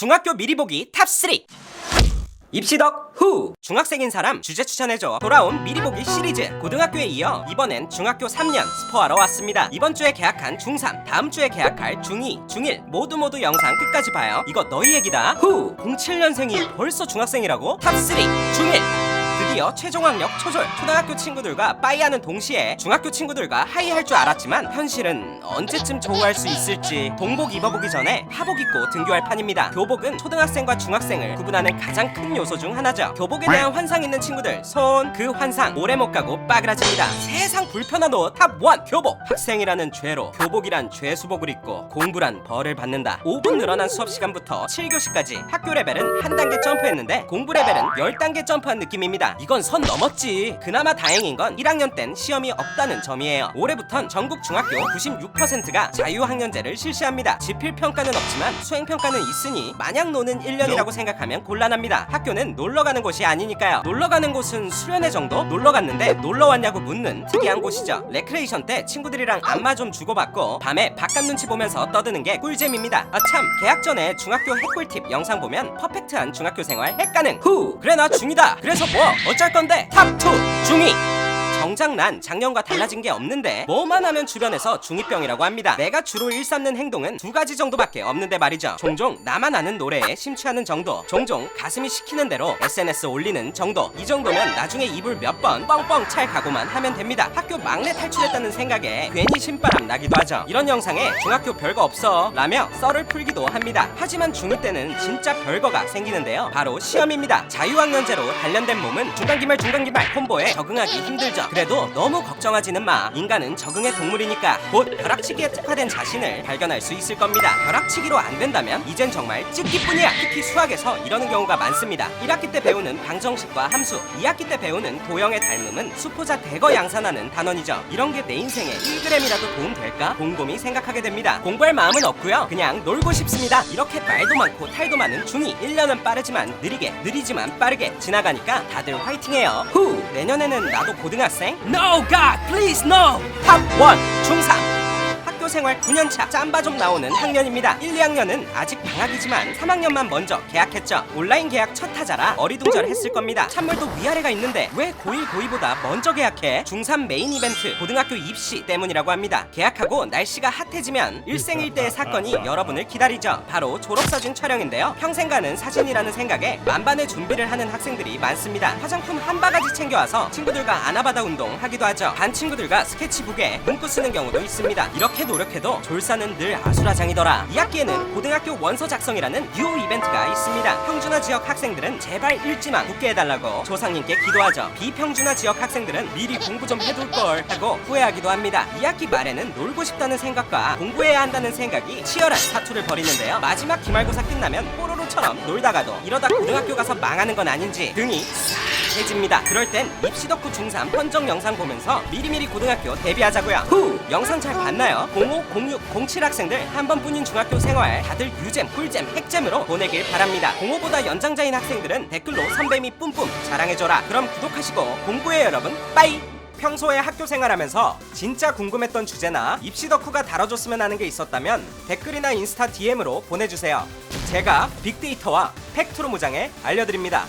중학교 미리 보기 탑3 입시덕 후. 중학생인 사람 주제 추천해줘. 돌아온 미리 보기 시리즈. 고등학교에 이어 이번엔 중학교 3년 스포하러 왔습니다. 이번 주에 개학한 중3 다음 주에 개학할 중2 중1 모두 모두 영상 끝까지 봐요. 이거 너희 얘기다. 후. 07년생이 벌써 중학생이라고? 탑3 중1 드디어 최종 학력 초졸 초등학교 친구들과 빠이하는 동시에 중학교 친구들과 하이할 줄 알았지만 현실은 언제쯤 조우할 수 있을지 동복 입어보기 전에 하복 입고 등교할 판입니다. 교복은 초등학생과 중학생을 구분하는 가장 큰 요소 중 하나죠. 교복에 대한 환상 있는 친구들 손 그 환상 오래 못 가고 빠그라집니다 세상 불편한 옷 탑 1 교복. 학생이라는 죄로 교복이란 죄수복을 입고 공부란 벌을 받는다. 5분 늘어난 수업 시간부터 7교시까지 학교 레벨은 한 단계 점프했는데 공부 레벨은 10단계 점프한 느낌입니다. 이건 선 넘었지. 그나마 다행인 건 1학년 땐 시험이 없다는 점이에요. 올해부턴 전국 중학교 96%가 자유학년제를 실시합니다. 지필평가는 없지만 수행평가는 있으니 마냥 노는 1년이라고 생각하면 곤란합니다. 학교는 놀러가는 곳이 아니니까요. 놀러가는 곳은 수련회 정도? 놀러갔는데 놀러 왔냐고 묻는 특이한 곳이죠. 레크레이션 때 친구들이랑 안마 좀 주고받고 밤에 바깥 눈치 보면서 떠드는 게 꿀잼입니다. 아참. 개학 전에 중학교 핵꿀팁 영상 보면 퍼펙트한 중학교 생활 핵가능 후. 그래 나 중이다. 그래서 뭐? 어쩔 건데? 탑2 중이 정작 난 작년과 달라진 게 없는데 뭐만 하면 주변에서 중2병이라고 합니다. 내가 주로 일삼는 행동은 두 가지 정도밖에 없는데 말이죠. 종종 나만 아는 노래에 심취하는 정도 종종 가슴이 시키는 대로 SNS 올리는 정도. 이 정도면 나중에 이불 몇번 뻥뻥 찰 각오만 하면 됩니다. 학교 막내 탈출했다는 생각에 괜히 신바람 나기도 하죠. 이런 영상에 중학교 별거 없어 라며 썰을 풀기도 합니다. 하지만 중2 때는 진짜 별거가 생기는데요. 바로 시험입니다. 자유학년제로 단련된 몸은 중간기말 중간기말 콤보에 적응하기 힘들죠 그래도 너무 걱정하지는 마. 인간은 적응의 동물이니까 곧 벼락치기에 특화된 자신을 발견할 수 있을 겁니다. 벼락치기로 안 된다면 이젠 정말 찍기뿐이야. 특히 수학에서 이러는 경우가 많습니다. 1학기 때 배우는 방정식과 함수 2학기 때 배우는 도형의 닮음은 수포자 대거 양산하는 단원이죠. 이런 게 내 인생에 1g이라도 도움 될까? 곰곰이 생각하게 됩니다. 공부할 마음은 없고요. 그냥 놀고 싶습니다. 이렇게 말도 많고 탈도 많은 중2 1년은 빠르지만 느리게 느리지만 빠르게 지나가니까 다들 화이팅해요. 후! 내년에는 나도 고등학생 No God please no. 탑 1 중3 생활 9년차. 짬바 좀 나오는 학년입니다. 1, 2학년은 아직 방학이지만 3학년만 먼저 계약했죠. 온라인 계약 첫 타자라 어리둥절 했을 겁니다. 찬물도 위아래가 있는데 왜 고1 고2보다 먼저 계약해? 중3 메인 이벤트 고등학교 입시 때문이라고 합니다. 계약하고 날씨가 핫해지면 일생일대의 사건이 여러분을 기다리죠. 바로 졸업사진 촬영인데요. 평생 가는 사진이라는 생각에 만반의 준비를 하는 학생들이 많습니다. 화장품 한 바가지 챙겨와서 친구들과 아나바다 운동 하기도 하죠. 반 친구들과 스케치북에 문구 쓰는 경우도 있습니다. 이렇게 노력 해도 졸사는 늘 아수라장이더라. 2학기에는 고등학교 원서 작성이라는 뉴 이벤트가 있습니다. 평준화 지역 학생들은 제발 읽지만 붙게 해달라고 조상님께 기도하죠. 비평준화 지역 학생들은 미리 공부 좀 해둘 걸 하고 후회하기도 합니다. 2학기 말에는 놀고 싶다는 생각과 공부해야 한다는 생각이 치열한 사투를 벌이는데요. 마지막 기말고사 끝나면 뽀로로처럼 놀다가도 이러다 고등학교 가서 망하는 건 아닌지 등이 해집니다. 그럴 땐 입시 덕후 중3 헌정 영상 보면서 미리미리 고등학교 데뷔하자고요. 후! 영상 잘 봤나요? 05, 06, 07 학생들 한 번뿐인 중학교 생활 다들 유잼, 꿀잼, 핵잼으로 보내길 바랍니다. 05보다 연장자인 학생들은 댓글로 선배미 뿜뿜 자랑해줘라. 그럼 구독하시고 공부해 여러분. 빠이! 평소에 학교 생활하면서 진짜 궁금했던 주제나 입시 덕후가 다뤄줬으면 하는 게 있었다면 댓글이나 인스타 DM으로 보내주세요. 제가 빅데이터와 팩트로 무장해 알려드립니다.